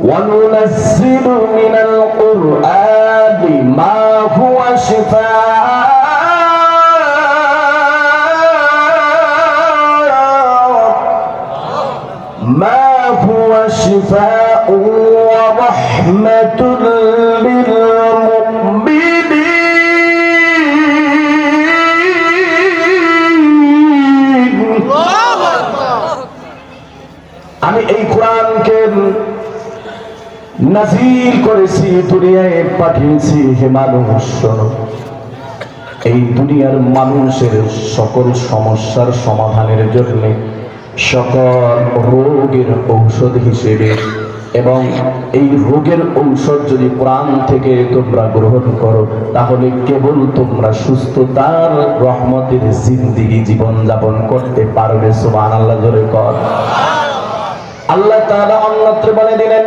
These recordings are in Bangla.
وننزل من القرآن ما هو شفاء. ما هو شفاء ورحمة নাজিল করেছি, দুনিয়ায় পাঠিয়েছি হে মানুষ। এই দুনিয়ার মানুষের সকল সমস্যার সমাধানের জন্য সকল রোগের ঔষধ হিসেবে এবং এই রোগের ঔষধ যদি প্রাণ থেকে তোমরা গ্রহণ করো, তাহলে কেবল তোমরা সুস্থতার রহমতের জিন্দিগি জীবন যাপন করতে পারবে সুবান আল্লাহ জোরে কর আল্লাহ তাআলা অন্যত্র বলে দিলেন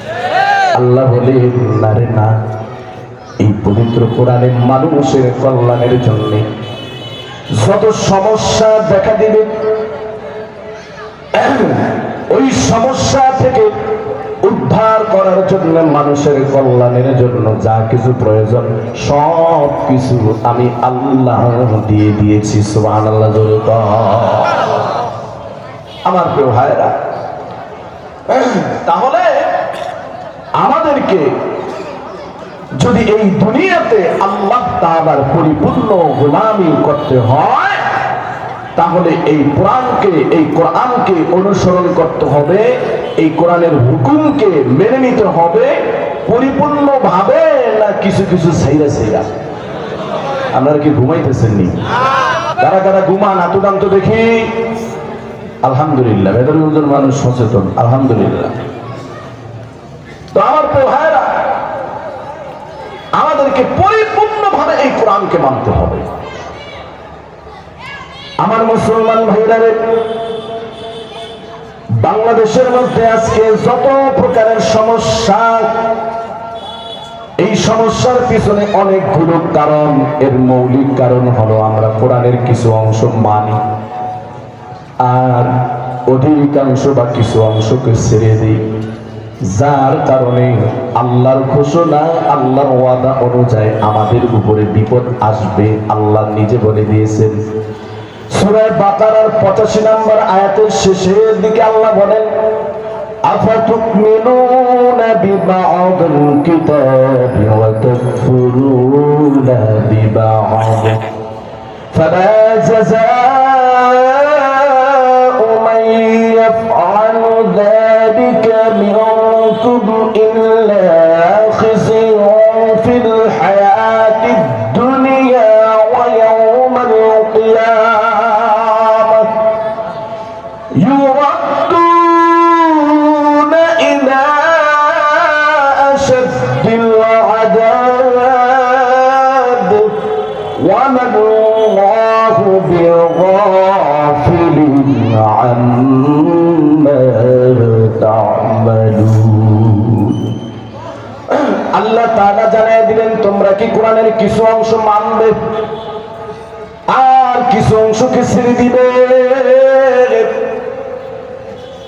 আল্লাহ বলে না রে না, এই পবিত্র কোরআনে মানুষের কল্যাণের জন্য যত সমস্যা দেখা দিবে, ওই সমস্যা থেকে উদ্ধার করার জন্য মানুষের কল্যাণের জন্য যা কিছু প্রয়োজন, সব কিছু আমি আল্লাহ দিয়ে দিয়েছি সুবহান আল্লাহ আমার প্রিয় ভাইরা তাহলে আমাদেরকে যদি এই দুনিয়াতে আল্লাহ তাআলার পরিপূর্ণ গোলামি করতে হয়, তাহলে এই কোরআনকে এই কোরআনকে অনুসরণ করতে হবে, এই কোরআনের হুকুমকে মেনে নিতে হবে পরিপূর্ণ ভাবে না কিছু কিছু সাইরা সাইরা আপনারা কি ঘুমাইতেছেন নি কারা কারা ঘুমান? আতুদান্ত দেখি। আলহামদুলিল্লাহ বেদরুল মানুষ সচেতন। আলহামদুলিল্লাহ। তো আমার তো ভাইরা আমাদেরকে পরিপূর্ণভাবে এই কোরআনকে মানতে হবে। আমার মুসলমান ভাইরারে বাংলাদেশের মধ্যে আজকে যত প্রকারের সমস্যা, এই সমস্যার পিছনে অনেকগুলো কারণ, এর মৌলিক কারণ হলো আমরা কোরআনের কিছু অংশ মানি, আর অধিকাংশ বা কিছু অংশকে ছেড়ে দিই। যার কারণে আল্লাহর ঘোষণা আল্লাহর ওয়াদা অনুযায়ী আমাদের উপরে বিপদ আসবে আল্লাহ নিজে বলে দিয়েছেন সূরা বাকারার 85 নম্বর আয়াতের শেষের দিকে আল্লাহ বলেন আফাতুমিনুনা বিবা'দিল কিতাবি ওয়া তাকফুরুনা বিবা'দ فما جزاء কি কোরআনের কিছু অংশ মানবে? আর কিছু অংশকে ছেড়ে দিবে?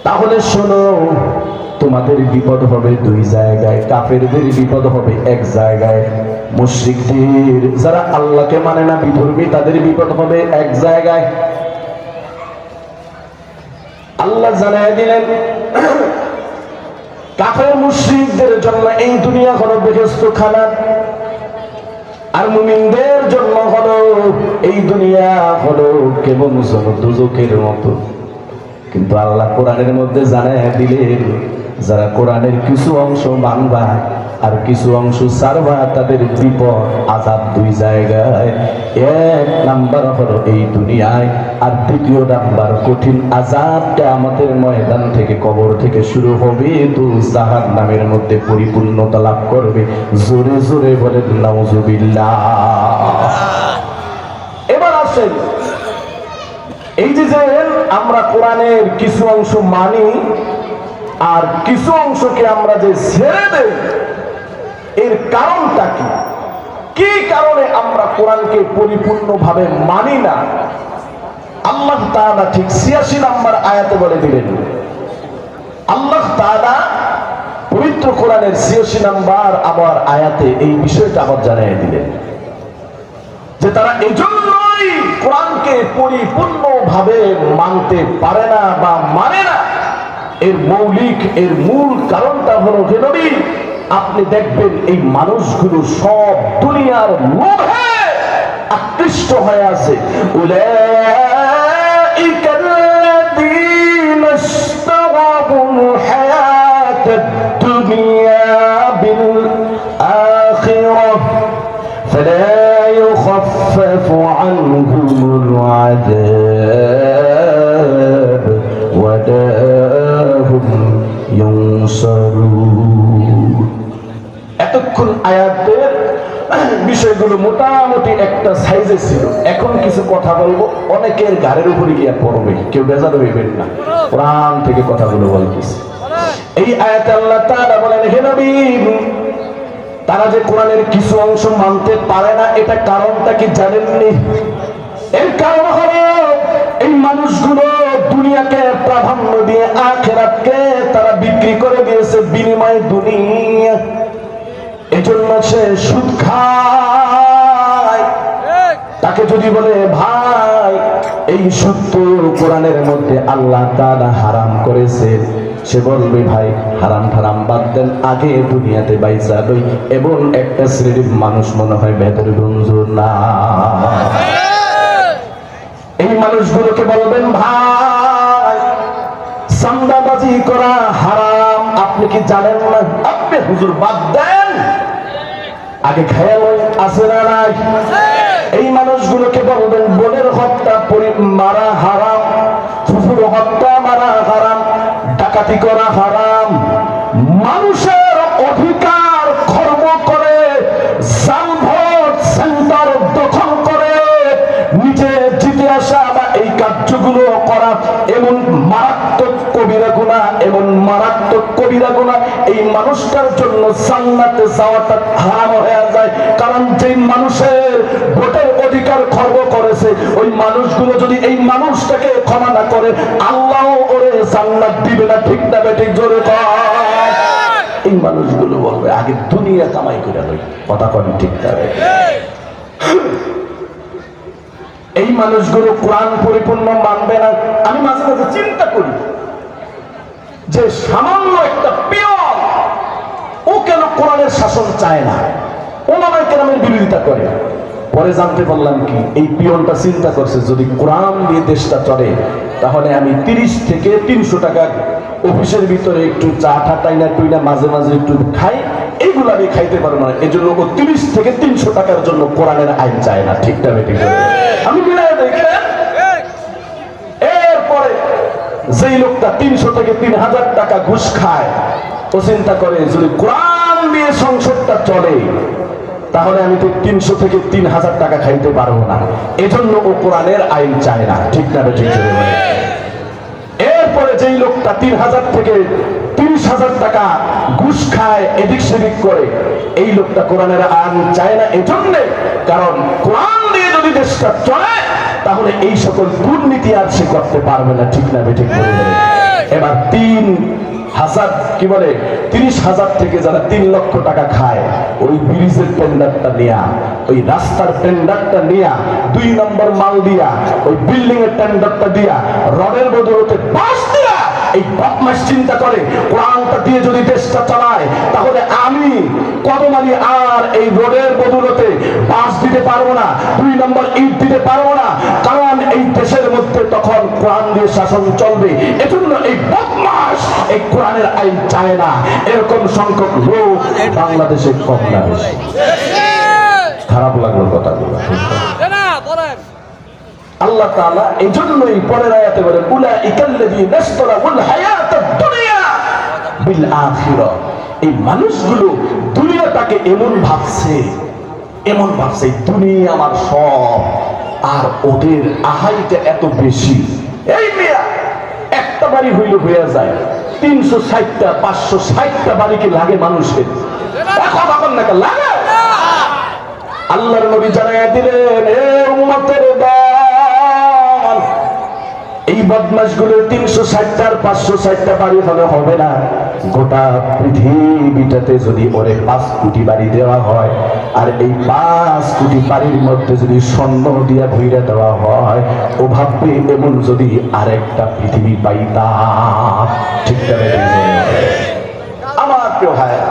তাহলে শোনো, তোমাদের বিপদ হবে দুই জায়গায়, কাফেরদের বিপদ হবে এক জায়গায়, মুশরিকদের। যারা আল্লাহকে মানে না, বিধর্মী, তাদের বিপদ হবে এক জায়গায়। আল্লাহ জানায় দিলেন, কাফের মুশরিকদের জন্য এই দুনিয়া হলো বেহেস্ত খানা আর মুমিনদের জন্ম হলো, এই দুনিয়া হলো যেন দুজকের মতো। কিন্তু আল্লাহ কোরআনের মধ্যে জানায়, দিলেন, যারা কোরআনের কিছু অংশ মানবা আর কিছু অংশ সারবা, তাদের বিপদ আজাব দুই জায়গায়। এক নাম্বার হলো এই দুনিয়ায়, আর দ্বিতীয় নাম্বার, কঠিন আজাবটা আমাদের ময়দান থেকে, কবর থেকে শুরু হবে তো জাহান নামের মধ্যে পরিপূর্ণতা লাভ করবে। জোরে জোরে বলেন, নাউজুবিল্লাহ। এবার আসেন। এই যে যে আমরা কোরআনের কিছু অংশ মানি, আর কিছু অংশকে আমরা যে ছেড়ে দেই এর কারণটা কি? কি কারণে আমরা কোরআনকে পরিপূর্ণভাবে মানি না? আল্লাহ তাআলা ঠিক ছিয়াশি নাম্বার আয়াতে বলে দিলেন, আল্লাহ তাআলা পবিত্র কোরআনের ছিয়াশি নাম্বার আবার আয়াতে এই বিষয়টা আবার জানিয়ে দিলেন যে তারা এজন্যই কোরআনকে পরিপূর্ণভাবে মানতে পারে না বা মানে না। এর মৌলিক, এর মূল কারণটা হলো হে নবী আপনি দেখবেন এই মানুষগুলো সব দুনিয়ার লোভে আকৃষ্ট হয়ে আছে। উলাইকা আয়াতের বিষয়গুলো মোটামুটি একটা সাইজে ছিল। এখন কিছু কথা বলব। অনেকের গাড়ির উপরে গিয়ে পড়বে। কেউ বেজার হইবেন না। প্রাণ থেকে কথাগুলো বলতেছে। এই আয়াতে আল্লাহ তাআলা বলেন, হে নবী, তারা যে কোরআনের কিছু অংশ মানতে পারে না, এটা কারণটা কি জানেননি? এর কারণ হলো, এই মানুষগুলো দুনিয়াকে প্রাধান্য দিয়ে আখেরাতকে তারা বিক্রি করে দিয়েছে বিনিময়ে দুনিয়া এজন্য সে সুদ খায়। তাকে যদি বলে ভাই এই সত্য কোরআনের মধ্যে আল্লাহ তাআলা হারাম করেছে। সে বলবে ভাই হারাম হারাম বাদ দেন। আগে দুনিয়াতে বাইসা লই এবং একটা শ্রেণির মানুষ মনে হয় ভেতরে গঞ্জুর না। এই মানুষগুলোকে বলবেন ভাই সান্দাবাজি করা হারাম। আপনি কি জানেন না? আপনি হুজুর বাদ দেন। আগে খেয়াল আছে না নাই? এই মানুষগুলোকে বলবেন, বোনের হত্যা পরি মারা হারাম ফুফুর হত্যা মারা হারাম, ডাকাতি করা হারাম। মানুষের অধিকার খর্ব করে যানভোট সেন্টার দখল করে, নিজে জিতে আসা বা এই কার্যগুলো করা, এমন মারাত্মক কবিরা গুণা, এমন মারাত্মক কবিরা গুণা মানুষটার জন্য জান্নাতে যাওয়াটা হারাম হয়ে যায়। কারণ যেই মানুষের ভোটের অধিকার খর্ব করেছে, ওই মানুষগুলো যদি এই মানুষটাকে ক্ষমা না করে, আল্লাহ ওরে জান্নাত দিবে না, ঠিক না বেঠিক জোরে এই মানুষগুলো বলবে, আগে দুনিয়া কামাই করে লই কথা কন ঠিক না এই মানুষগুলো কোরআন পরিপূর্ণ মানবে না। আমি মাঝে মাঝে চিন্তা করি যে সামান্য একটা ও কেন কোরআনের শাসন চায় না? ওনারাই কেরামের বিরোধিতা করে। পরে জানতে পারলাম কি, এই পিয়নটা চিন্তা করছে, যদি কোরআন দিয়ে দেশটা চলে, তাহলে আমি তিরিশ থেকে তিনশো টাকা অফিসের ভিতরে একটু চা ঠা টাইনা টুইনা মাঝে মাঝে একটু খাই এইগুলো আমি খাইতে পারব না। এই জন্য ও তিরিশ থেকে তিনশো টাকার জন্য কোরআনের আইন চায় না। ঠিক না বেঠিক আমি মিলাই দেখে এরপরে যেই লোকটা তিনশো থেকে তিন হাজার টাকা ঘুষ খায়, ও চিন্তা করে, যদি কোরআন দিয়ে সংসদটা চলে, তাহলে আমি তো তিনশো থেকে তিন হাজার টাকা খাইতে পারব না। এজন্য ও কোরআনের আইন চায় না। ঠিক না এরপরে যেই লোকটা তিন হাজার থেকে তিরিশ হাজার টাকা ঘুষ খায়, এদিক সেদিক করে, এই লোকটা কোরআনের আইন চায় না। এজন্যে, কারণ কোরআন দিয়ে যদি দেশটা চলে, তাহলে এই সকল দুর্নীতি আর সে করতে পারবে না। ঠিক না বেঠিক এবার তিন হাজার, কি বলে, তিরিশ হাজার থেকে যারা তিন লক্ষ টাকা খায়, ওই ব্রিজের টেন্ডারটা নিয়া, ওই রাস্তার টেন্ডারটা নিয়া, দুই নম্বর মাল দিয়া, ওই বিল্ডিং এর টেন্ডারটা দিয়া, রডের বদলতে পাঁচ এই বদমাস চিন্তা করে, কোরআনটা দিয়ে যদি দেশটা চালায়, তাহলে আমি কদমালি আর এই রোডের বদলতে পাঁচ দিতে পারব না, দুই নম্বর ইট দিতে পারব না, কারণ এই দেশের মধ্যে তখন কোরআন দিয়ে শাসন চলবে, এজন্য এই বদমাস এই কোরআনের আইন চায় না। এরকম সংখ্যক লোক বাংলাদেশে কম না খারাপ লাগল কথাগুলো। আল্লাহ তাআলা এই জন্যই পরের আয়াতে নাশতারাউল হায়াতাদ দুনিয়া বিল এই মানুষগুলো দুনিয়াটাকে এমন ভাবছে এমন ভাবছে দুনিয়া আমার সব। আর ওদের আহাইটা এত বেশি। এই মিয়া, একটা বাড়ি হইলে হইয়া যায়। তিনশো ষাটটা, পাঁচশো ষাটটা বাড়ি কি লাগে মানুষের না আল্লাহর নবী জানাইয়া দিলেন এই বদমাসগুলো তিনশো ষাটটার পাঁচশো ষাটটা বাড়ি হলে হবে না। গোটা পৃথিবীটাতে যদি ওরে পাঁচ কোটি বাড়ি দেওয়া হয়, আর এই পাঁচ কোটি বাড়ির মধ্যে যদি স্বর্ণ দিয়া ভইরা দেওয়া হয়, ও ভাববে এমন যদি আরেকটা পৃথিবী পাইতাম ঠিক আমার প্রিয় ভাইয়া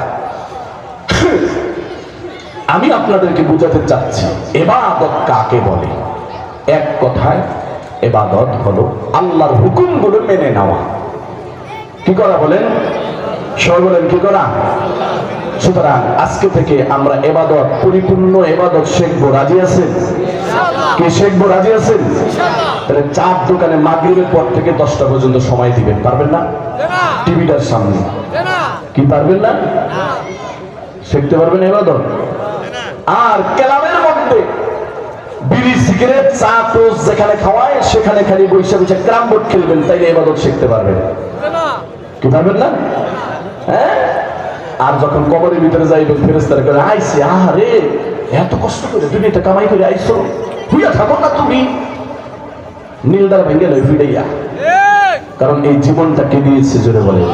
আমি আপনাদেরকে বুঝাতে চাচ্ছি, এবাদত কাকে বলে? এক কথায়, এবাদত হলো আল্লাহর হুকুমগুলো মেনে নেওয়া। কি করা বলেন? সবাই বলেন কি করা? সুতরাং আজকে থেকে আমরা এবাদত, পরিপূর্ণ এবাদত শিখব। রাজি আছেন? কে শিখব? রাজি আছেন? তাহলে চার দোকানে মাগরিবের পর থেকে দশটা পর্যন্ত সময় দিবেন, পারবেন না? টিভিটার সামনে। কি পারবেন না? শিখতে পারবেন এবাদত? আর ক্লাবের মধ্যে বিড়ি, সিগারেট, চা টোস যেখানে খাওয়ায়, সেখানে খালি বৈশা বৈশা ক্রাম বোর্ড খেলবেন, তাইলে এবাদত শিখতে পারবেন। কি পারবেন না? হ্যাঁ? আর যখন কবরের ভিতরে যাইবেন ফেরেস্তারা করে আইসি আরে এত কষ্ট করে তুমি এটা কামাই করে আইসো। হুইয়া থাকো না তুমি। নীলদার ভেঙে নয় ফিরাইয়া কারণ এই জীবনটা কে দিয়েছে জোরে বলে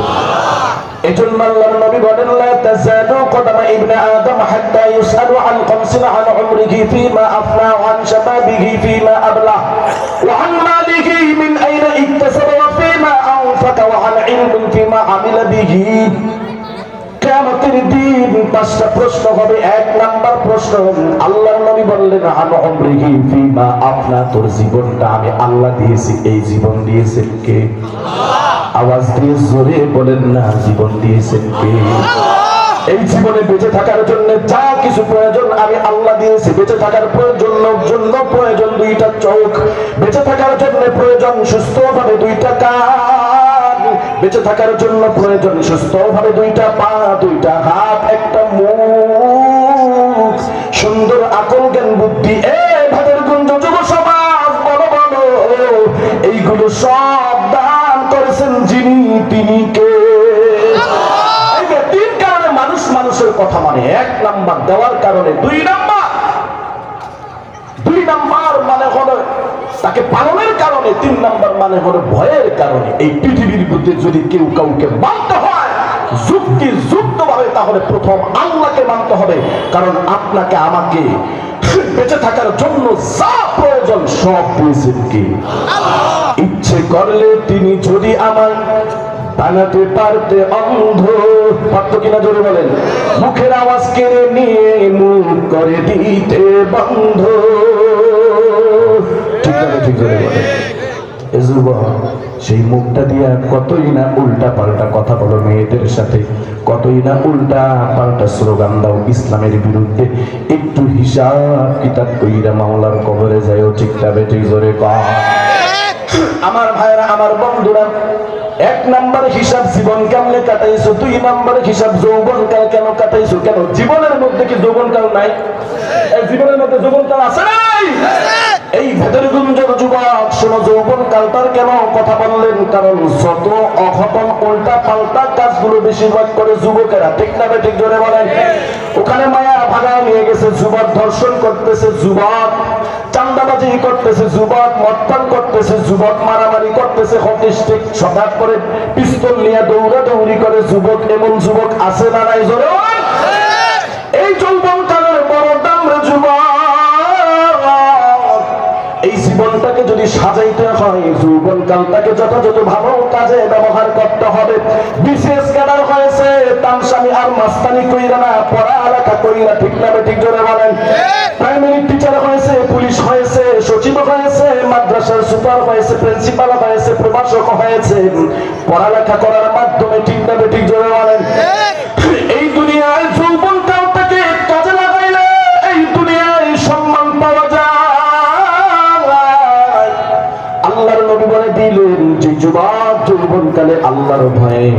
এজন্য আল্লাহর নবী বলেন, লা তাজালু কদমা ইবনে আদম হাত্তা ইউসালু আন খামসিন আন উমরিহি ফীমা আফনা ওয়া আন শাবাবিহি ফীমা আবলা বেঁচে থাকার জন্য যা কিছু প্রয়োজন আমি আল্লাহ দিয়েছি, বেঁচে থাকার প্রয়োজন জন্য প্রয়োজন দুইটা চোখ। বেঁচে থাকার জন্য প্রয়োজন সুস্থ ভাবে দুইটা কান। বেঁচে থাকার জন্য প্রয়োজন সুস্থ ভাবে দুইটা পা, দুইটা হাত, একটা মুখ। সুন্দর আকল জ্ঞান বুদ্ধি, এ ভাদের গুঞ্জ যুব সমাজ, বলো বলো। এইগুলো সব দান করেছেন যিনি, তিনি কে? তিন কারণে মানুষ মানুষের কথা মানে। এক নাম্বার দেওয়ার কারণে, দুই নাম্বার। দুই নাম্বার মানে হলো তাকে পালনের কারণে, তিন নাম্বার মানে হলো ভয়ের কারণে। এই পৃথিবীর মধ্যে যদি কেউ কাউকে মানতে হয় যুক্তি যুক্ত ভাবে তাহলে প্রথম আল্লাহকে মানতে হবে। কারণ আপনাকে, আমাকে বেঁচে থাকার জন্য যা প্রয়োজন, সব দিয়েছেন কি? ইচ্ছে করলে তিনি যদি আমার বানাতে পারতে অন্ধ, পারত কিনা জোরে বলেন? মুখের আওয়াজ কেড়ে নিয়ে মুখ করে দিতে বন্ধ। ঠিক করে বলে সেই মুখটা দিয়ে কতই না উল্টা পাল্টা কথা বলো মেয়েদের সাথে, কতই না উল্টা পাল্টা স্লোগান দাও ইসলামের বিরুদ্ধে। একটু হিসাব কিতাব কইরা মাওলার কবরে যায়ও ঠিক তবে ঠিক জোরে কর আমার ভাইরা আমার বন্ধুরা এক নাম্বার হিসাব জীবন কেমনে কাটাইছো? দুই নাম্বার হিসাব যৌবন কাল কেন কাটাইছো? কেন? জীবনের মধ্যে কি যৌবন কাল নাই? জীবনের মধ্যে যৌবন কাল আছে নাই? এই ভেতর গুঞ্জর যুবক, শোনো, যৌবন কালটার কেন? কথা বললেন, কারণ যত অঘটন উল্টা পাল্টা কাজগুলো বেশিরভাগ করে যুবকেরা, ঠিক না ঠিক জোরে বলেন? ওখানে মায়া ভাগায় নিয়ে গেছে, যুবক ধর্ষণ করতেছে, যুবক চান্দাবাজি করতেছে, যুবক মটপান করতেছে, যুবক মারামারি করতেছে, হকি স্টিক সদাত করে, পিস্তল নিয়ে দৌড়া দৌড়ি করে, যুবক এমন যুবক আছে না নাই জোরে এই যৌবন বড় দাম রে এই জীবনটাকে যদি সাজাইতে হয় যৌবন কালটাকে যথাযথ ভালো কাজে ব্যবহার করতে হবে। বিশেষ হয়েছে তামসামি আর মাস্তানি কইরা না পড়ালেখা কইরা, ঠিক না ঠিক জোরে বলেন। প্রাইমারি টিচার হয়েছে পুলিশ হয়েছে, সচিব হয়েছে, মাদ্রাসার সুপার হয়েছে প্রিন্সিপাল হয়েছে, প্রভাষক হয়েছে, পড়ালেখা করার মাধ্যমে ঠিক না ঠিক জোরে বলেন। এই দুনিয়ায় যৌবনটাও তাকে কাজে লাগাইলে, এই দুনিয়ায় সম্মান পাওয়া যায়। আল্লাহর নবী বলে দিলেন, যে যুবক যৌবনকালে আল্লাহর ভয়ে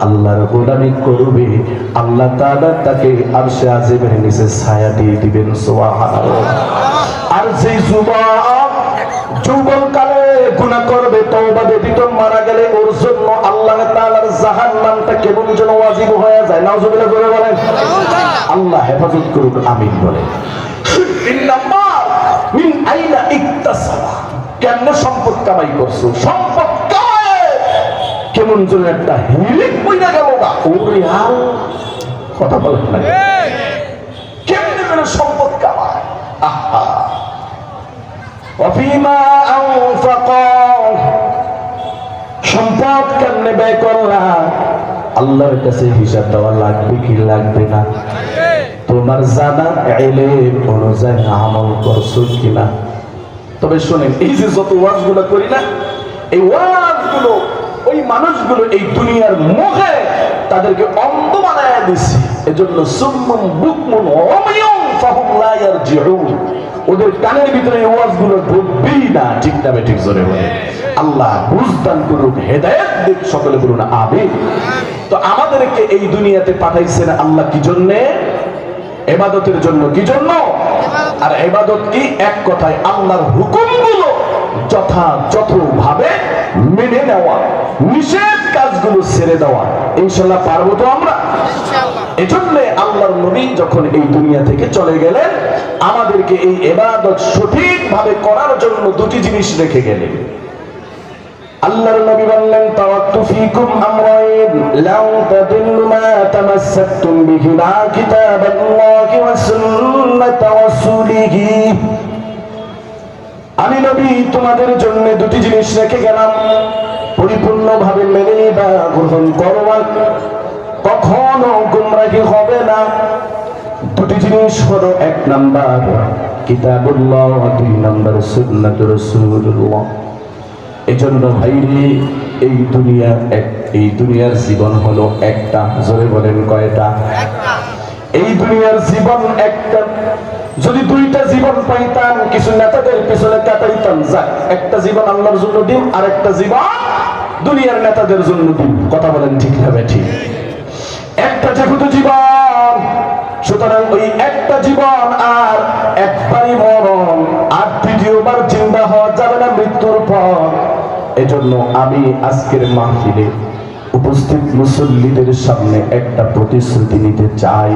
আল্লাহর গোলামি করবে, আল্লাহ তাআলা তাকে আরশে আজিমের নিচে ছায়া দিয়ে দিবেন, সুবহানাল্লাহ। আর যে যুবক যৌবনকালে গুনাহ করবে, তওবা ব্যতীত মারা গেলে ওর জন্য আল্লাহ তাআলার জাহান্নামটা কেমন যেন ওয়াজিব হয়ে যায়, নাউজুবিল্লাহ করে বলেন। আল্লাহ হেফাজত করুক, আমিন বলে। নাম্বার মিন আইনা ইকতাসাবা। কেমনে সম্পদ কামাই করছ? সম্পদ কেমন যেন একটা হিরিক বইনা গেল না ওরে আল কথা বলেন না। কেমনে যেন সম্পদ কামায়। আহা। অফিমা আনফাকা সম্পদ কেমনে ব্যয় করলাম আল্লাহর কাছে হিসাব দেওয়া লাগবে কি লাগবে না। তোমার জানা এলে অনুযায়ী আমল করছ কিনা। তবে শোনেন, এই যে যত ওয়াজগুলো করি না, এই ওয়াজগুলো ওই মানুষগুলো এই দুনিয়ার মুখে তাদেরকে অন্ধ বানায় দিছি। এজন্য সুম্মুম বুকমুন অমিয়ুম ফাহুম লা ইয়ারজিউন। ওদের কানের ভিতরে এই ওয়াজগুলো ঢুকবেই না। ঠিক না ঠিক জোরে বলে। আল্লাহ বুঝদান করুক, হেদায়েত দিক, সকলে বলুন আমিন। তো আমাদেরকে এই দুনিয়াতে পাঠাইছেন আল্লাহ কি জন্যে? এবাদতের জন্য কি জন্য? আর এবাদত কি? এক কথায় আল্লাহর হুকুমগুলো যথাযথভাবে মেনে নেওয়া নিষেধ কাজগুলো ছেড়ে দেওয়া ইনশাল্লাহ পারব তো আমরা। এজন্য আল্লাহর নবী যখন এই দুনিয়া থেকে চলে গেলেন আমাদেরকে এই এবাদত সঠিকভাবে করার জন্য দুটি জিনিস রেখে গেলেন। আল্লাহর নবী বললেন তাওয়াক্তু ফীকুম আমরাইন লাউ তাদিল্লু মা তামাসসাকতুম বিহিমা কিতাবাল্লাহি ওয়া সুন্নাত রাসূলিহি। নবী তোমাদের জন্য দুটি জিনিস রেখে গেলাম। পরিপূর্ণভাবে মেনে নিবা গ্রহণ করবা কখনো গুমরাহি হবে না। দুটি জিনিস হলো এক নাম্বার কিতাবুল্লাহ দুই নাম্বার সুন্নাত রাসূলুল্লাহ। এজন্য ভাইরে এই দুনিয়া এক এই দুনিয়ার জীবন হলো একটা। জোরে বলেন কয়টা? এই দুনিয়ার জীবন একটা। যদি দুইটা জীবন পাইতাম, কিছু নেতাদের পিছনে কাটাইতাম যাক একটা জীবন আল্লাহর জন্য দিন, আর একটা জীবন দুনিয়ার নেতাদের জন্য দিন। কথা বলেন ঠিক হবে ঠিক একটা যেহেতু জীবন, সুতরাং ওই একটা জীবন আর একবারই মরণ, আর দ্বিতীয়বার চিন্তা হওয়া যাবে না মৃত্যুর পর। এজন্য আমি আজকের মাহফিলে উপস্থিত মুসল্লিদের সামনে একটা প্রতিশ্রুতি নিতে চাই।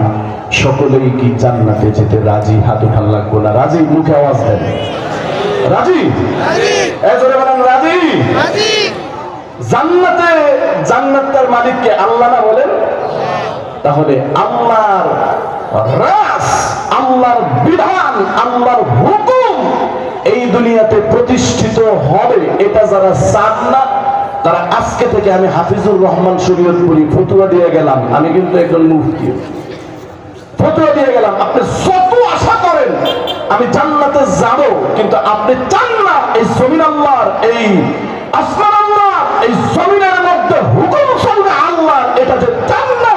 সকলেই কি জান্নাতে যেতে রাজি? হাত উঠান লাগবো না। রাজি? মুখে আওয়াজ দেন। রাজি? রাজি। জান্নাতে জান্নাতের মালিককে আল্লাহ না বলেন? তাহলে আল্লাহর রাস আল্লাহর বিধান আল্লাহর হুকুম এই দুনিয়াতে প্রতিষ্ঠিত হবে। এটা যারা চান না তারা আজকে থেকে আমি হাফিজুর রহমান শরীয়তপুরি ফতুয়া দিয়ে গেলাম। আমি কিন্তু একজন মুফতি। ফতুয়া দিয়ে গেলাম। আপনি যত আশা করেন, আমি জান্নাতে যাব, কিন্তু আপনি চান না এই জমিন আল্লাহর, এই আসমান আল্লাহ এই জমিনের মধ্যে হুকুম চলবে আল্লাহ এটা যে চান না,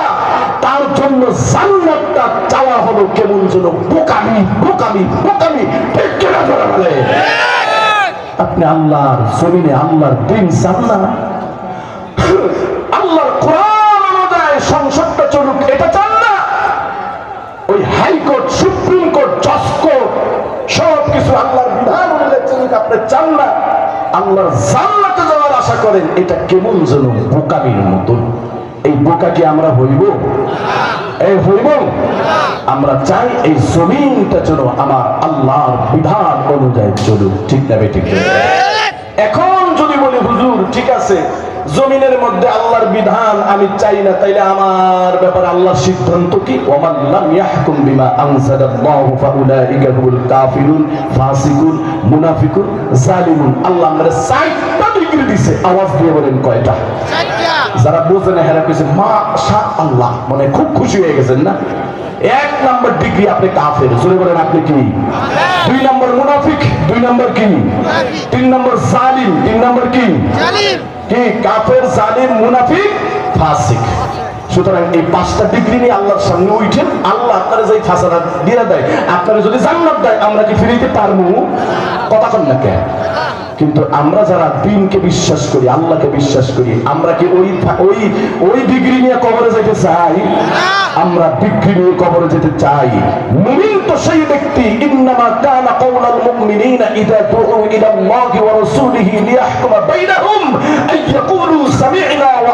তার জন্য জান্নাতটা চাওয়া হলো কেমন যেন বোকামি বোকামি বোকামি। ঠিক কিনা ধরে বলে? আপনি আল্লাহর জমিনে, আল্লাহর দিন চান না। আল্লাহর কোরআন অনুযায়ী সংসদটা চলুক, এটা চান না। ওই হাইকোর্ট, সুপ্রিম কোর্ট, জজ কোর্ট সব কিছু আল্লাহর বিধান অনুযায়ী চলুক, আপনি চান না। আল্লাহর জান্নাতে যাওয়ার আশা করেন, এটা কেমন যেন বোকামির মতন। এই বোকা কি আমরা হইব? এই হইব? আমরা চাই এই জমিনটা যেন আমার আল্লাহর বিধান অনুযায়ী চলুক। ঠিক না ঠিক এখন যদি বলি, হুজুর, ঠিক আছে, জমিনের মধ্যে আল্লাহর বিধান আমি চাই না, তাইলে আমার ব্যাপারে আল্লাহর সিদ্ধান্ত কি? ওমান লাম ইয়াহকুম বিমা আনজালাল্লাহু ফাউলাইকা হুমুল কাফিরুন, ফাসিকুন, মুনাফিকুন, জালিমুন। আল্লাহ আমাদের সাইটটা ডিগ্রি দিছে। আওয়াজ দিয়ে বলেন কয়টা? যারা বোঝেন হেরা কিছু মা শাহ আল্লাহ মানে খুব খুশি হয়ে গেছেন না? এক নম্বর ডিগ্রি আপনি কাফের। জোরে বলেন আপনি কি? দুই নম্বর মুনাফিক দুই নম্বর কি? তিন নম্বর জালিম তিন নম্বর কি? কি? কাফের জালিম মুনাফিক ফাসিক। সুতরাং এই পাঁচটা ডিগ্রি নিয়ে আল্লাহর সামনে উঠেন আল্লাহ আপনারা যেই ফাঁসাটা দিয়ে দেয় আপনারা যদি জান্নাত দেয় আমরা কি ফিরিতে পারব? কথা কন না কেন? কিন্তু আমরা যারা দিনকে বিশ্বাস করি, আল্লাহকে বিশ্বাস করি, আমরা কি ওই ওই ওই ডিগ্রি নিয়ে কবরে যেতে চাই? আমরা ডিগ্রি নিয়ে কবরে যেতে চাই। মুমিন তো সেই ব্যক্তি, ইন্নামা কানা কওলাল মুমিনিনা ইদা দুউ ইলা আল্লাহি ওয়া রাসূলিহি লিয়াহকুমা বাইনাহুম আই ইয়াকুলু সামি'না ওয়া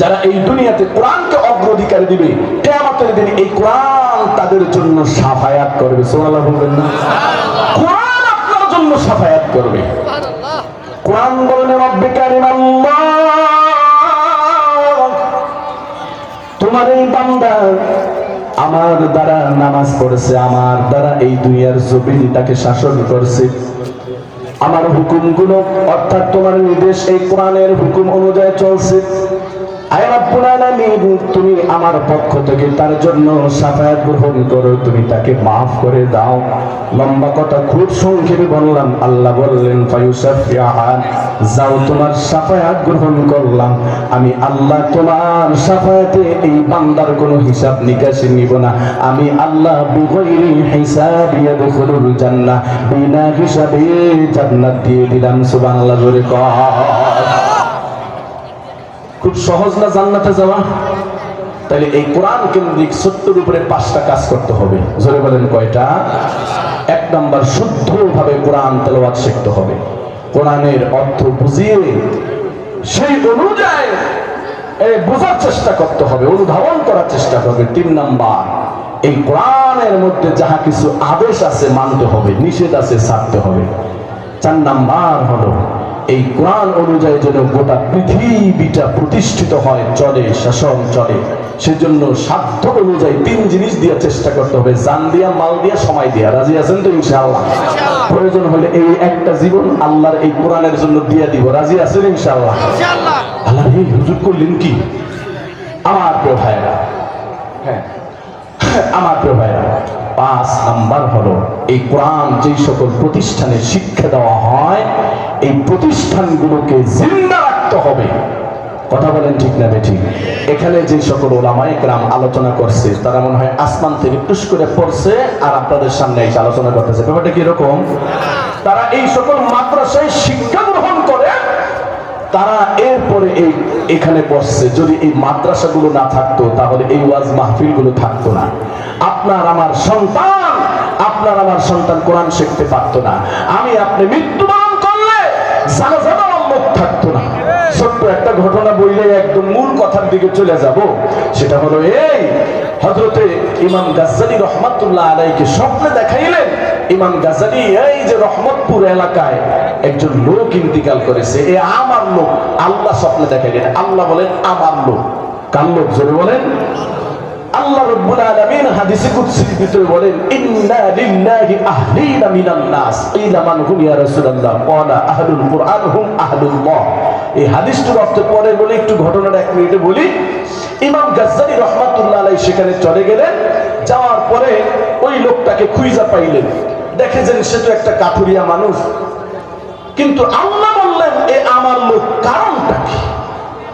যারা এই দুনিয়াতে কোরআনকে অগ্রাধিকার দিবে কিয়ামতের দিন এই কোরআন তাদের জন্য সাফায়াত করবে। সুবহানাল্লাহ বলবেন না? কোরআন আপনার জন্য সাফায়াত করবে। কোরআন বলেন রব্বে কারিম আল্লাহ তোমার এই বান্দা আমার দ্বারা নামাজ পড়েছে আমার দ্বারা এই দুনিয়ার জমিনটাকে শাসন করছে। আমার হুকুমগুলো অর্থাৎ তোমার নির্দেশ এই কোরআনের হুকুম অনুযায়ী চলছে। তুমি আমার পক্ষ থেকে তার জন্য সাফায়াত গ্রহণ করো, তুমি তাকে মাফ করে দাও। লম্বা কথা খুব সংক্ষেপে বললাম, আল্লাহ বললেন যাও তোমার সাফায়াত গ্রহণ করলাম। আমি আল্লাহ তোমার সাফায়াতে এই বান্দার কোনো হিসাব নিকাশি নিব না। আমি আল্লাহ বিগৈরি হিসাব ইয়াদখুলুল জান্নাহ, বিনা হিসাবে জান্নাত দিয়ে দিলাম। সুবহানাল্লাহ, জোরে কর। খুব সহজ না জান্নাতে যাওয়া? তাহলে এই কোরআন কেন্দ্রিক সত্যের উপরে পাঁচটা কাজ করতে হবে। জোরে বলেন কয়টা? এক নাম্বার, শুদ্ধভাবে কোরআন তেলাওয়াত শিখতে হবে। কোরআনের অর্থ বুঝিয়ে, সেই অনুযায়ী বোঝার চেষ্টা করতে হবে, অনুধাবন করার চেষ্টা করবে। তিন নাম্বার, এই কোরআনের মধ্যে যাহা কিছু আদেশ আছে মানতে হবে, নিষেধ আছে ছাড়তে হবে। চার নাম্বার হলো এই কোরআন অনুযায়ী যেন গোটা পৃথিবীটা প্রতিষ্ঠিত হয় চলে শাসন চলে। সেজন্য সাধ্য অনুযায়ী তিন জিনিস দিয়ে চেষ্টা করতে হবে। জান দিয়া মাল দিয়া সময় দিয়া। রাজি আছেন তো ইনশাআল্লাহ? প্রয়োজন হলে এই একটা জীবন আল্লাহর এই কোরআনের জন্য দিয়ে দিব। রাজি আছেন ইনশাআল্লাহ? আল্লাহ এই হুজুর করলেন কি? আমার প্রিয় ভাইরা হ্যাঁ আমার প্রিয় ভাইরা পাঁচ নাম্বার হলো এই কোরআন যেই সকল প্রতিষ্ঠানে শিক্ষা দেওয়া হয় এই প্রতিষ্ঠানগুলোকে জিন্দা রাখতে হবে। কথা বলেন ঠিক না বেঠিক এখানে যে সকল ওলামায়ে গ্রাম আলোচনা করছে, তারা মনে হয় আসমান থেকে টুস করে পড়ছে আর আপনাদের সামনে এসে আলোচনা করতেছে। ব্যাপারটা কীরকম তারা এই সকল মাদ্রাসায় শিক্ষা গ্রহণ করে, তারা এরপরে এই এখানে বসছে। যদি এই মাদ্রাসাগুলো না থাকতো, তাহলে এই ওয়াজ মাহফিলগুলো থাকতো না। আপনার আমার সন্তান, আপনার আমার সন্তান কোরআন শিখতে পারতো না। আমি আপনি মৃত্যুবরণ ঘটনা বললে একদম মূল কথার দিকে চলে যাব, সেটা হলো এই হজরতে ইমাম গাজ্জালি রহমাতুল্লাহ আলাইকে স্বপ্নে দেখাইলেন, ইমাম গাজালি এই যে রহমতপুর এলাকায় একজন লোক ইন্তিকাল করেছে, এ আমার লোক, আল্লাহ স্বপ্নে দেখাইলেন, আল্লাহ বলেন আমার লোক। কার লোক? জোরে বলেন। আল্লাহ রব্বুল আলামিন হাদিসে কুদসির ভিতরে বলেন, ইন্না লিল্লাহি আহলিনা মিনান নাস। কিলা মান হুম ইয়া রাসূলুল্লাহ। ক্বালা আহলুল কুরআন হুম আহলুল্লাহ। এই হাদিসটার অর্থ পরে বলে, একটু ঘটনাটা এক মিনিটে বলি। ইমাম গাজ্জালি রহমাতুল্লাহ আলাইহি সেখানে চলে গেলেন, যাওয়ার পরে ওই লোকটাকে খুঁজা পাইলেন। দেখেছেন, সে তো একটা কাঠুরিয়া মানুষ। কিন্তু আল্লাহ বললেন, এ আমার লোক, কারণটা কি?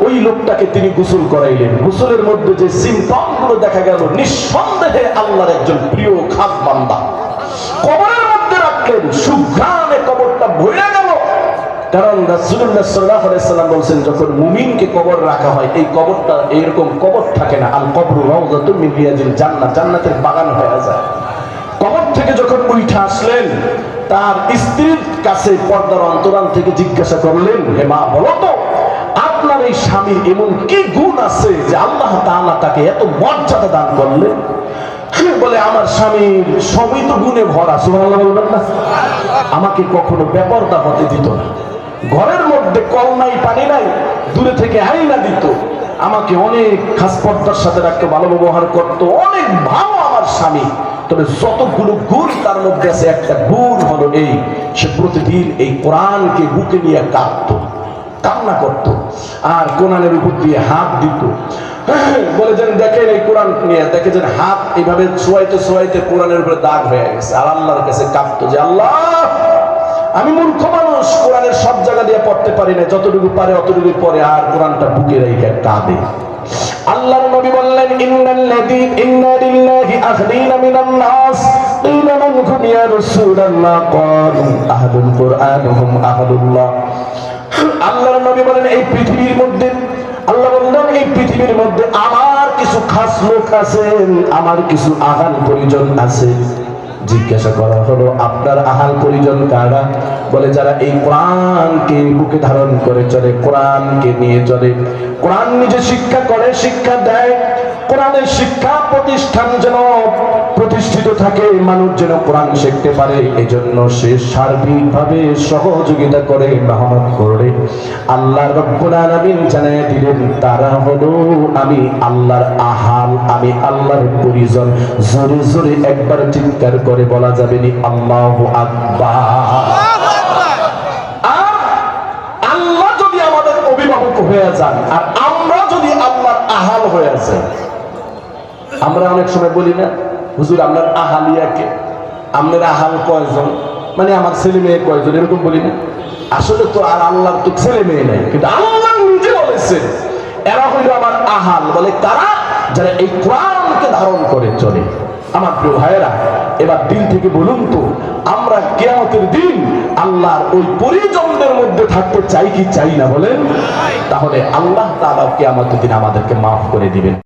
ওই লোকটাকে তিনি গোসল করাইলেন। গোসলের মধ্যে যে সিমটমগুলো দেখা গেল, নিঃসন্দেহে আল্লাহর একজন প্রিয় খাস বান্দা। কবরের মধ্যে রাখলেন গেল কারণ রাসূলুল্লাহ সাল্লাল্লাহু আলাইহি সাল্লাম বলছেন, যখন মুমিনকে কবর রাখা হয়, এই কবরটা এইরকম কবর থাকে না আল কবর রাউযাতুম মিন জান্নাত জান্নাতের বাগান হয়ে যায়। কবর থেকে যখন উঠে আসলেন, তার স্ত্রীর কাছে পর্দার অন্তরাল থেকে জিজ্ঞাসা করলেন, হে মা, বলো তো, আপনার এই স্বামীর এমন কি গুণ আছে যে আল্লাহ তাআলা তাকে এত মর্যাদা দান করলেন? বলে, আমার স্বামীর সবই তো গুণে ভরা, সুবহানাল্লাহ বলবেন না। আমাকে কখনো বেপরদা হতে দিত না। ঘরের মধ্যে কল নাই, পানি নাই, দূরে থেকে আইনা দিত। আমাকে অনেক খাস পর্দার সাথে রাখতে, ভালো ব্যবহার করতো, অনেক ভালো আমার স্বামী। তবে যতগুলো গুণ তার মধ্যে আছে, একটা গুণ হলো এই, সে প্রতিদিন এই কোরআনকে বুকে নিয়ে কাঁদতো, কান্না করত, আর কোরআনের উপর দিয়ে হাত দিত। বলে যেন দেখেন এই কোরআন নিয়ে, দেখে যেন হাত এইভাবে ছোয়াইতে ছোয়াইতে কোরআনের উপরে দাগ হয়ে গেছে, আর আল্লাহর কাছে কাঁপতো যে, আল্লাহ, আমি মূর্খ মানুষ কোরআনের সব জায়গা দিয়ে পড়তে পারি না, যতটুকু পারে অতটুকু পরে আর কোরআনটা বুকে রেখে কাঁদে। আল্লাহর নবী বললেন, ইন্নাল্লাযী, ইন্না লিল্লাহি আখরিনা মিনান নাস কিলা মান হুম ইয়া রাসূলুল্লাহ ক্বালু আহাদুল কুরআনুহুম আহাদুল্লাহ আল্লাহর নবী বলেন, এই পৃথিবীর মধ্যে, আল্লাহ বললেন, এই পৃথিবীর মধ্যে আমার কিছু খাস লোক আছেন, আমার কিছু আহাল পরিজন আছে। জিজ্ঞাসা করা হলো, আপনার আহাল পরিজন কারা? বলে, যারা এই কোরআনকে বুকে ধারণ করে চলে, কোরআনকে নিয়ে চলে। কোরআন নিজে শিক্ষা করে, শিক্ষা দেয়। কোরআনের শিক্ষা প্রতিষ্ঠান যেন প্রতিষ্ঠিত থাকে মানুষ যেন কোরআন শিখতে পারে, এজন্য সে সার্বিকভাবে সহযোগিতা করে, মেহনত করে। আল্লাহ রব্বুল আলামিন দিলেন, তারা হলো, আমি আল্লাহর আহাল, আমি আল্লাহর পরিজন। জোরে জোরে একবার চিৎকার করে বলা যাবে নি, আল্লাহু আকবার। হয়ে যান, আর আমরা যদি আল্লাহর আহাল হয়ে যাই, আমরা অনেক সময় বলি না হুজুর, আপনার আহালিয়াকে আপনার আহাল কয়জন? মানে আমার ছেলে মেয়ে কয়জন? এরকম বলি না। আসলে তো আর আল্লাহর তো ছেলে মেয়ে নাই, কিন্তু আল্লাহ নিজে বলেছেন, এরা হইল আমার আহাল বলে তারা যারা এই কোরআনকে ধারণ করে চলে। আমার প্রিয় ভাইয়েরা, এবার দিন থেকে বলুন তো, আমরা কেয়ামতের দিন আল্লাহর ওই পরিজনদের মধ্যে থাকতে চাই কি চাই না বলেন? তাহলে আল্লাহ তাআলা কেয়ামতের দিন আমাদেরকে মাফ করে দিবেন।